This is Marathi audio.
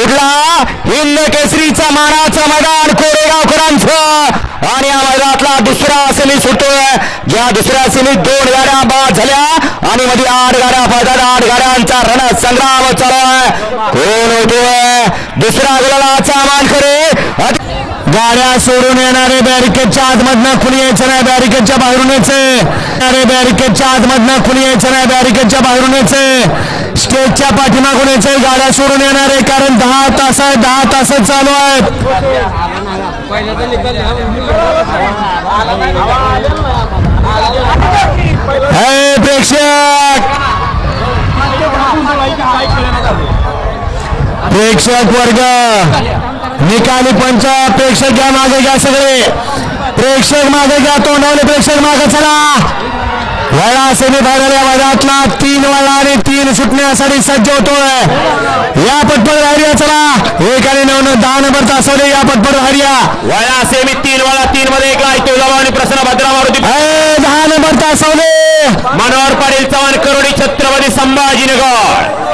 कुठला? हिंद केसरीचा मानाचा मैदान कोरेगावकरांचं आणि या मैदानातला दुसरा सेमी सुटतोय. ज्या दुसऱ्या सेमीत दोन गाड्या बाद झाल्या. आणि मध्ये आठ गाड्या पडतात आठ गाड्यांचा रण संग्राम चालू आहे कोण होतोय? दुसरा गुलालाचा मानकरी गाड्या सोडून येणारे बॅरिकेडच्या आतमधनं खुली यायचं नाही. बॅरिकेडच्या बाहेरून यायचे. बॅरिकेडच्या आतमधनं खुली यायचं नाही. बॅरिकेडच्या बाहेरून यायचे. स्टेजच्या पाठीमागून याच्या गाड्या सोडून येणार आहे कारण दहा तास आहे दहा तास चालू आहेत. हे प्रेक्षक! प्रेक्षक वर्ग निकाली पंच प्रेक्षक घ्या मागे घ्या सगळे. प्रेक्षक मागे घ्या तोंडावले प्रेक्षक मागे चला. वळा सेमी फायनल मैदानातला. तीन तीन सुटण्यासाठी सज्ज होतोय. या पटपट हरिया चला. एक आणि नऊ दहा नंबर तासवले या पटपट हरिया वळा सेमी तीन वळा तीन मध्ये एक लाइट तुळजाभवानी आणि प्रसन्न भद्रा मारुती. ए, दहा नंबर तासवले मनोहर पाटील चव्हाण करोडी छत्रपती संभाजीनगर.